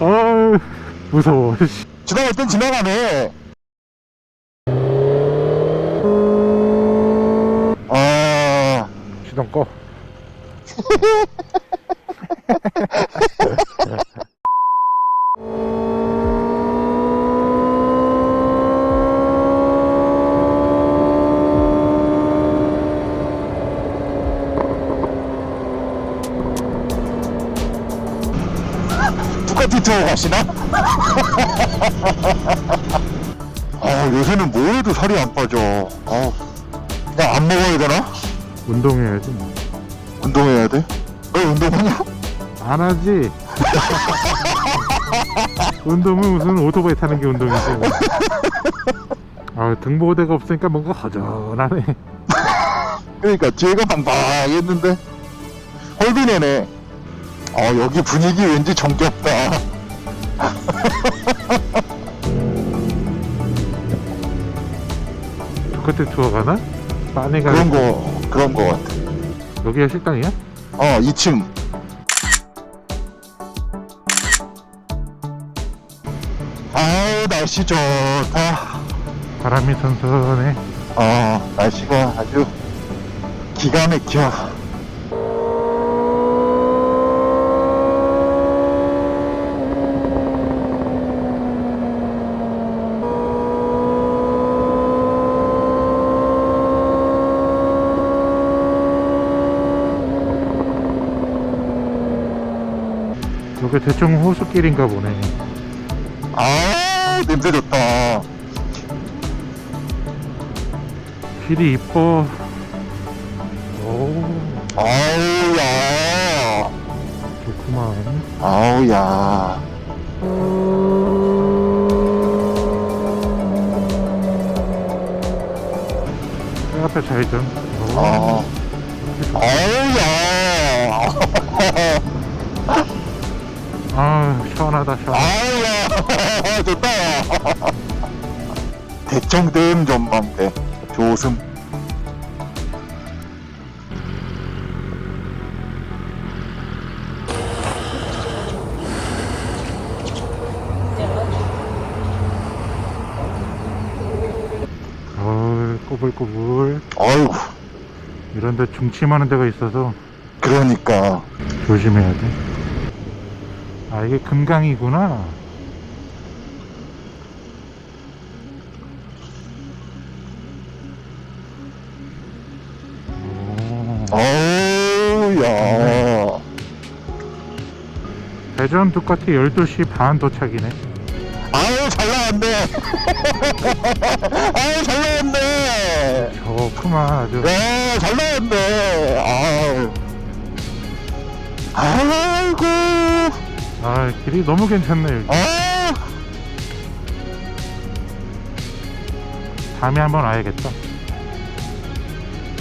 아 무서워. 씨. 지나갈 땐 지나가네. 아, 시동 꺼. 두카티 투어 가시나? 아, 요새는 뭐 해도 살이 안 빠져. 아, 그냥 안 먹어야 되나? 운동해야지. 뭐. 운동해야 돼? 너 운동하냐? 안 하지. 운동은 무슨 오토바이 타는 게 운동이지. 뭐. 아 등보대가 없으니까 뭔가 허전하네. 그러니까 뒤에가 빵빵했는데 홀비네네. 아, 여기 분위기 왠지 정겹다. 두카티 투어 가나? 빠네가 그런 거, 그런 거 같아. 여기가 식당이야? 어, 2층. 아우, 날씨 좋다. 바람이 선선해. 어, 날씨가 아주 기가 막혀. 여기 대충 호수길인가 보네. 아, 냄새 좋다. 길이 이뻐. 오, 아우, 야. 좋구만. 아우, 야. 내 앞에 좌회전. 오, 어. 아우, 야. 아, 시원하다, 시원하다. 야. 좋다. 대청댐 전망대. 조승. 어, 꼬불꼬불. 아이고, 이런데 중침하는 데가 있어서 그러니까. 조심해야 돼. 아, 이게 금강이구나. 오. 아우, 야. 대전 두카티 12시 반 도착이네. 아유 잘 나왔네 아유 잘 나왔네 좋구만, 아주. 야잘 나왔네 아유 아이고 아, 길이 너무 괜찮네. 여기. 아 다음에 한번 와야겠다.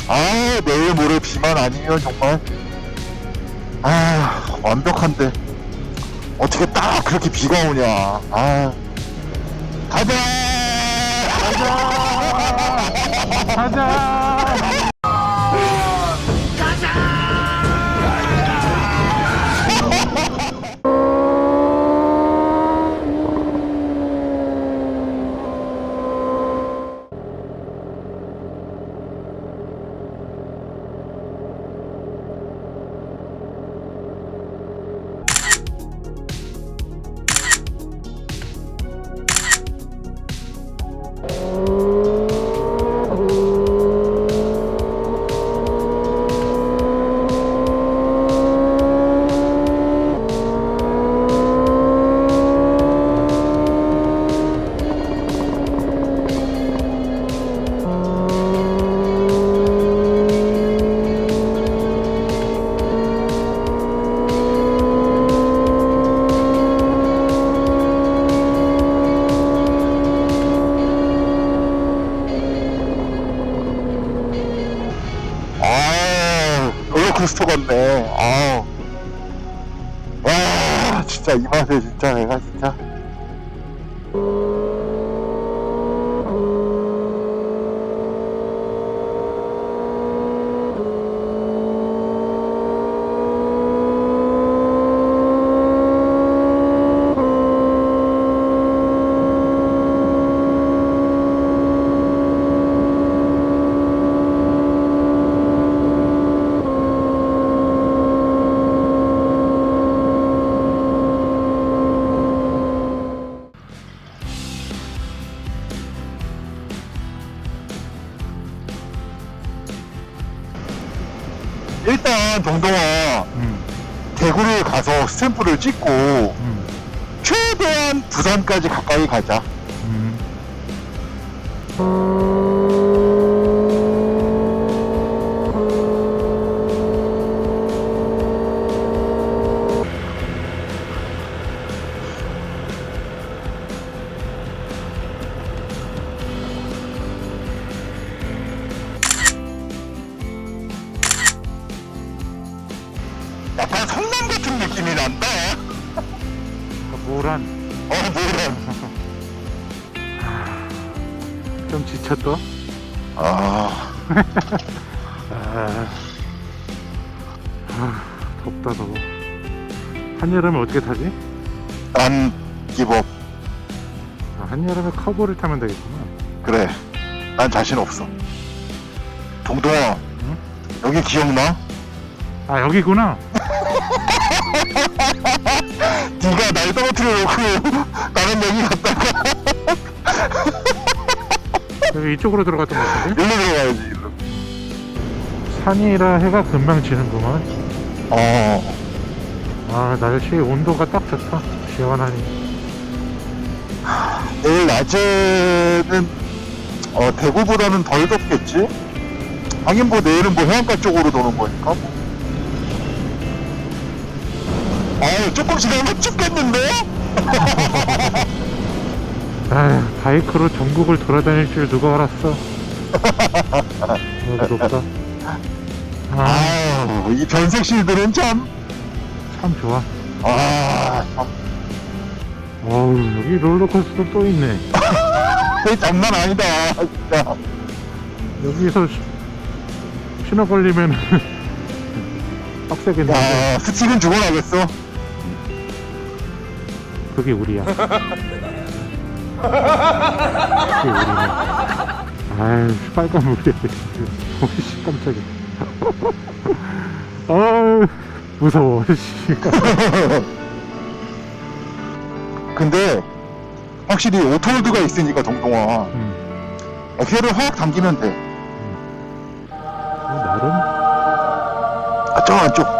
아, 내일 모레 비만 아니면 정말 아 완벽한데 어떻게 딱 그렇게 비가 오냐 아 가자 가자 가자! 대구를 가서 스탬프를 찍고 음, 최대한 부산까지 가까이 가자. 음. 좀 지쳤어? 아 아, 아, 덥다 더워. 한여름에 어떻게 타지? 난 기법 아, 한여름에 커브를 타면 되겠구나. 그래. 난 자신 없어. 동동아 응? 여기 기억나? 아 여기구나. 네가 날 떨어뜨려 놓고 나는 여기 갔다가 여기 이쪽으로 들어갔던 것 같은데? 일로 들어가야지. 일로. 산이라 해가 금방 지는구만. 어. 아 날씨 온도가 딱 좋다. 시원하니. 내일 낮에는 어, 대구보다는 덜 덥겠지? 하긴 뭐 내일은 뭐 해안가 쪽으로 도는 거니까 뭐. 아유 조금 지나면 춥겠는데? 아 바이크로 전국을 돌아다닐 줄 누가 알았어. 여기 높다. 아, 아유 이 변색 실들은 참. 참 좋아. 아, 참. 어우, 여기 롤러코스터 또 있네. 이 장난 아니다, 진짜. 여기서 시- 신호 걸리면 빡세겠는데. 야, 스틱은 죽어나겠어. 그게 우리야. 아유, 빨간 물이야. 오씨, 깜짝이야. 아유, 무서워. 씨. 근데 확실히 오토홀드가 있으니까 동동아 음, 엑셀을 확 당기면 돼. 어, 나름 아, 저 안쪽.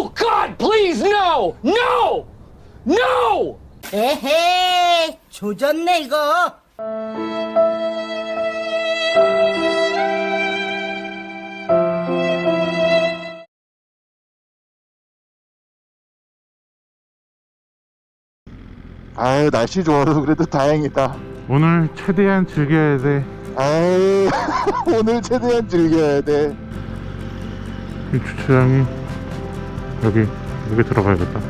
No! God, please, no! No! No! 에헤이 조졌네 이거 아유 날씨 좋아서 그래도 다행이다. 오늘 최대한 즐겨야 돼. 아유 오늘 최대한 즐겨야 돼. 이 주차장이 여기 여기 들어가야겠다.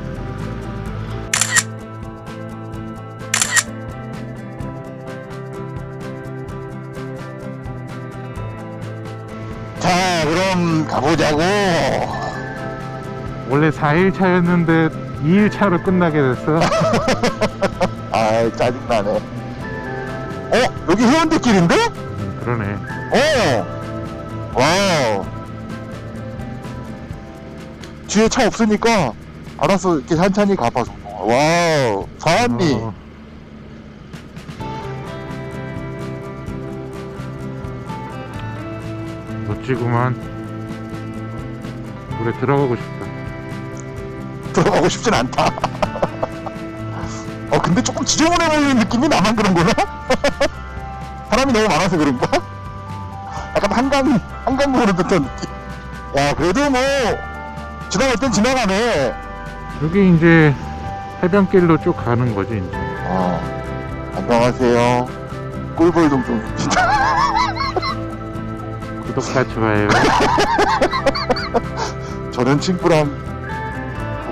자 그럼 가보자고. 원래 4일 차였는데 2일 차로 끝나게 됐어. 아 짜증나네. 어 여기 해운대길인데? 음, 그러네. 어. 와 뒤에 차 없으니까 알아서 이렇게 천천히 가봐서. 와우. 사한리. 어. 멋지구만. 물에 들어가고 싶다. 들어가고 싶진 않다. 어, 근데 조금 지저분해 보이는 느낌이 나만 그런 거나? 사람이 너무 많아서 그런가? 약간 한강, 한강물을 듯한 느낌. 야, 그래도 뭐, 지나갈 땐 지나가네. 여기 이제 해변길로 쭉 가는 거지 이제. 어, 안녕하세요. 꿀벌동 좀, 진짜. 구독과 좋아요. 저는 친구랑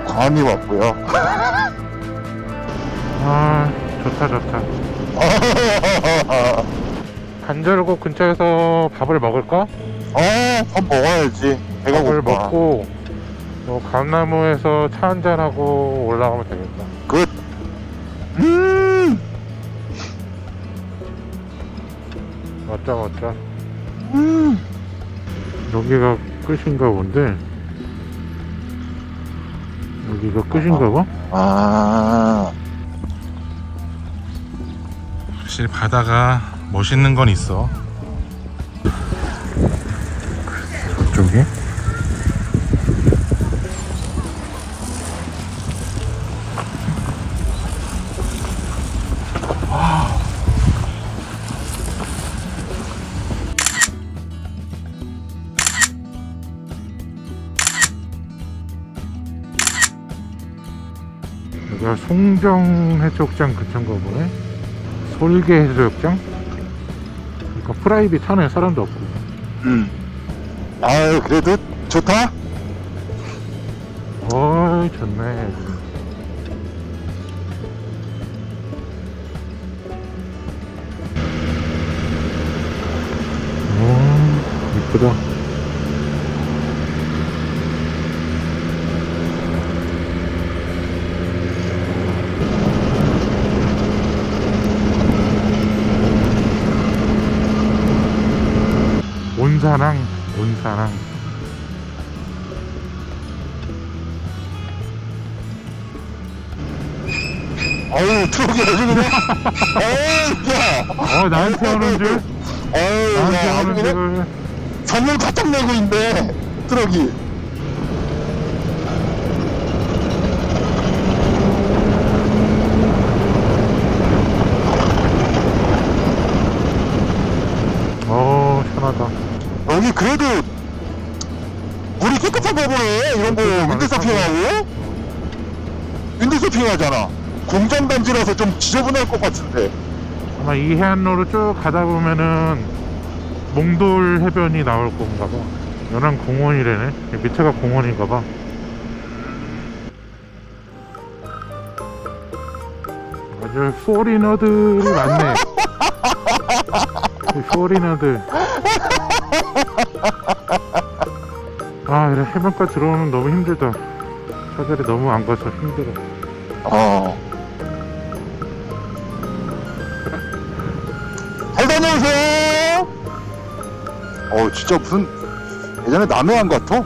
광안리 왔고요. 아 좋다 좋다. 간절곡 근처에서 밥을 먹을까? 어, 밥 먹어야지. 배가 밥을 고파. 먹고 뭐 감나무에서 차 한잔 하고 올라가면 되겠다. 끝. 음, 맞자 맞자. 음. 여기가 끝인가 본데. 여기가 끝인가 봐? 아, 확실히 바다가 멋있는 건 있어. 저쪽이? 송정 해수욕장 근처인가 보네. 솔개 해수욕장? 그러니까 프라이빗 하네 사람도 없고. 음. 아유 그래도 좋다. 어이 좋네. 오 이쁘다. 온사랑 온사랑 어우 트럭이 아주 그냥. 어우 야. 어 나한테 오는 줄 어우 나한테 야 아주 오는 그냥 줄 선물 바짝 내고 있네 트럭이. 어 시원하다 여기 그래도 물이 깨끗한가 보네 이런 거 깨끗하네, 윈드서핑하고. 윈드서핑 하잖아. 공장 단지라서 좀 지저분할 것 같은데. 아마 이 해안로로 쭉 가다 보면은 몽돌 해변이 나올 건가 봐. 연안 공원이래네. 밑에가 공원인가 봐. 아주 포리너들이 많네. 이 포리너들 아 이래. 해변가 들어오는 너무 힘들다. 차들이 너무 안 가서 힘들어. 어. 잘 다녀오세요. 어 진짜 무슨 예전에 남해안 같아?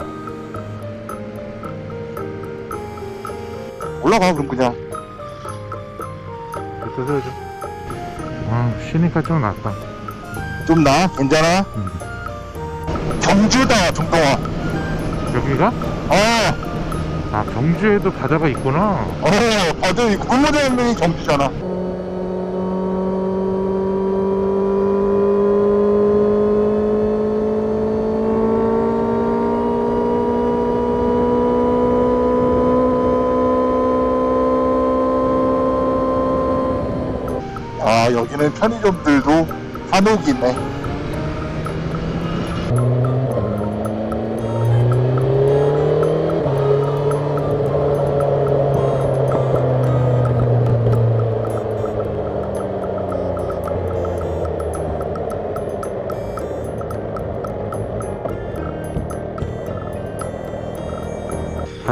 올라가 그럼 그냥. 이렇게 해야죠 아 쉬니까 좀 낫다. 좀 나? 괜찮아? 경주다 정동아 여기가? 어아 경주에도 바다가 있구나 어, 바다 이 굴무대명이 경주잖아. 아, 여기는 편의점들도 한옥이네.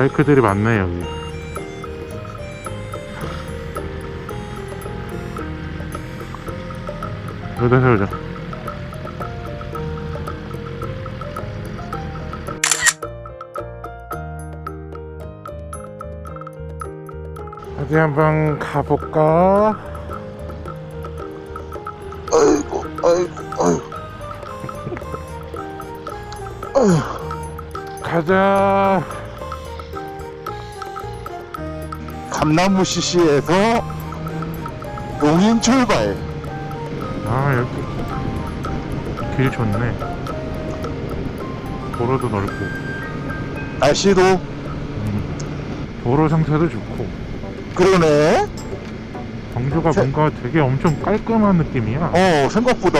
바이크들이 많네 여기 여기다 세우자 어디 한번 가볼까? 아이고, 아이고, 아이고. 가자 감나무 CC에서 용인 출발. 아 여기 길 좋네 도로도 넓고 날씨도 음, 도로 상태도 좋고 그러네. 경주가 제- 뭔가 되게 엄청 깔끔한 느낌이야 어, 생각보다.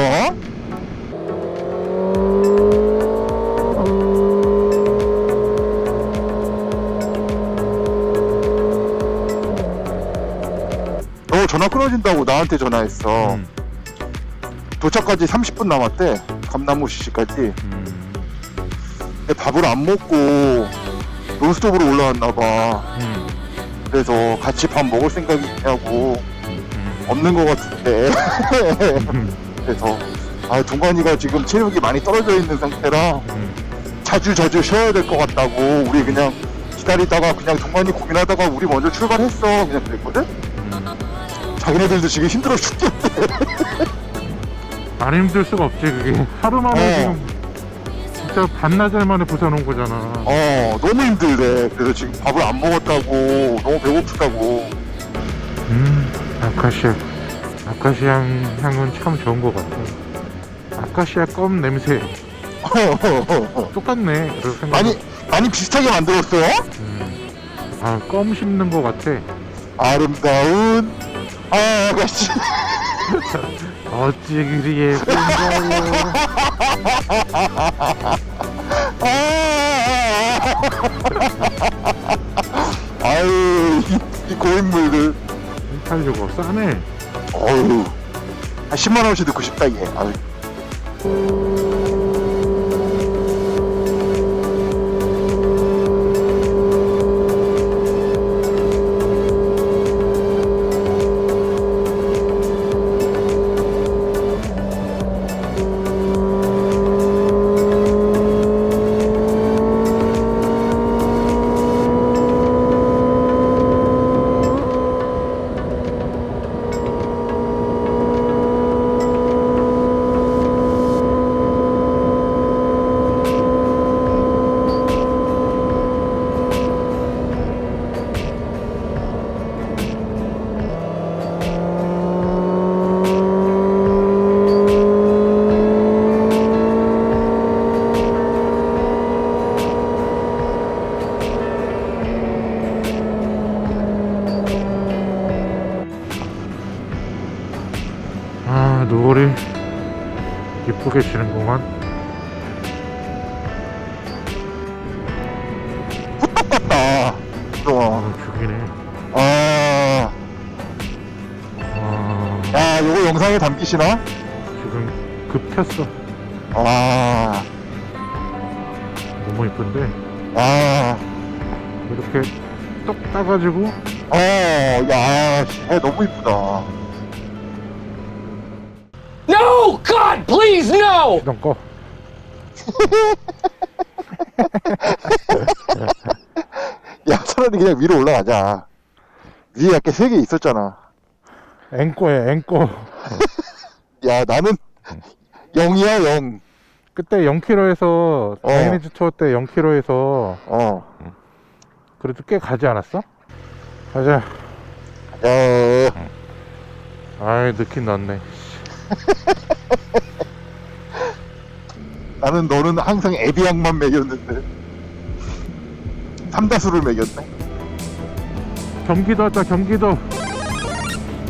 전화 끊어진다고 나한테 전화했어. 음, 도착까지 30분 남았대. 감나무 CC까지. 음, 근데 밥을 안 먹고 논스톱으로 올라왔나 봐. 음, 그래서 같이 밥 먹을 생각이 있냐고. 음, 없는 것 같은데. 음, 그래서 아 동관이가 지금 체력이 많이 떨어져 있는 상태라 음. 자주 자주 쉬어야 될 것 같다고 우리 그냥 기다리다가 그냥 동관이 고민하다가 우리 먼저 출발했어 그냥 그랬거든 자기네들도 지금 힘들어 죽겠대. 안 힘들 수가 없지 그게 하루 만에 어. 지금 진짜 반나절 만에 부숴놓은 거잖아 어, 너무 힘들대. 그래서 지금 밥을 안 먹었다고, 너무 배고프다고. 음 아카시아 아카시아 향, 향은 참 좋은 것 같아 아카시아 껌 냄새 똑같네 그래서 생각 많이, 많이 비슷하게 만들었어요? 음. 아껌 씹는 것 같아 아름다운 아가씨. 어찌 그리 예쁜가요 아유, 이, 이 고인물들. 865 싸네 어휴. 한 10만원씩 넣고 싶다, 얘. 아유. 같다. 또. 아 죽이네 아. 아 야, 요거 영상에 담기시나? 지금 급 켰어 아. 너무 이쁜데 아. 이렇게 똑 따가지고 어, 야, 씨, 해 너무 이쁘다. No! God, please, no! 야, 차라리 그냥 위로 올라가자. 위에 약간 세개 있었잖아. 앵꼬야 앵꼬 야, 나는 0이야, 0. 그때 0km에서 어. 다이니즈 투어 때 0km에서 어. 그래도 꽤 가지 않았어? 가자 야, 아이 늦긴 늦네 나는 너는 항상 에비앙만 매겼는데. 삼다수를 매겼네. 경기도 왔다 경기도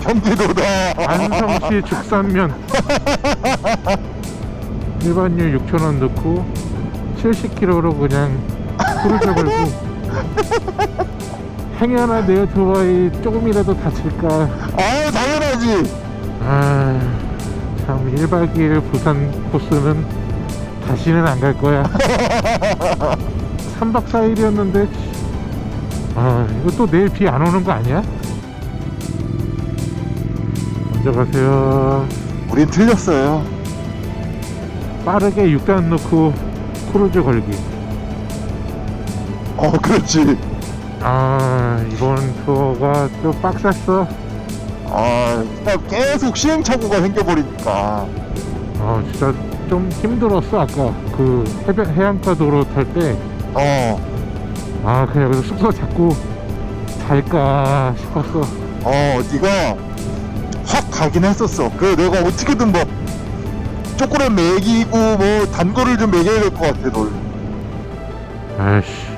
경기도다. 안성시 죽산면 일반유 6,000원 넣고 70km로 그냥 크루즈 걸고 행여나 내 오토바이 조금이라도 다칠까 아, 당연하지. 아참 1박 2일 부산 코스는 다시는 안 갈 거야 3박 4일이었는데 아 이거 또 내일 비 안 오는 거 아니야? 먼저 가세요 우린 틀렸어요. 빠르게 6단 넣고 크루즈 걸기 어, 그렇지. 아 이번 투어가 좀 빡셌어 아, 그냥 계속 시행착오가 생겨버리니까. 아 진짜 좀 힘들었어 아까 그 해변, 해안가 도로 탈 때 아 어, 그냥 여기서 숙소 잡고 잘까 싶었어 어, 네가 확 가긴 했었어. 그래, 내가 어떻게든 뭐, 초콜릿 먹이고, 뭐, 단 거를 좀 먹여야 될 것 같아, 널. 아이씨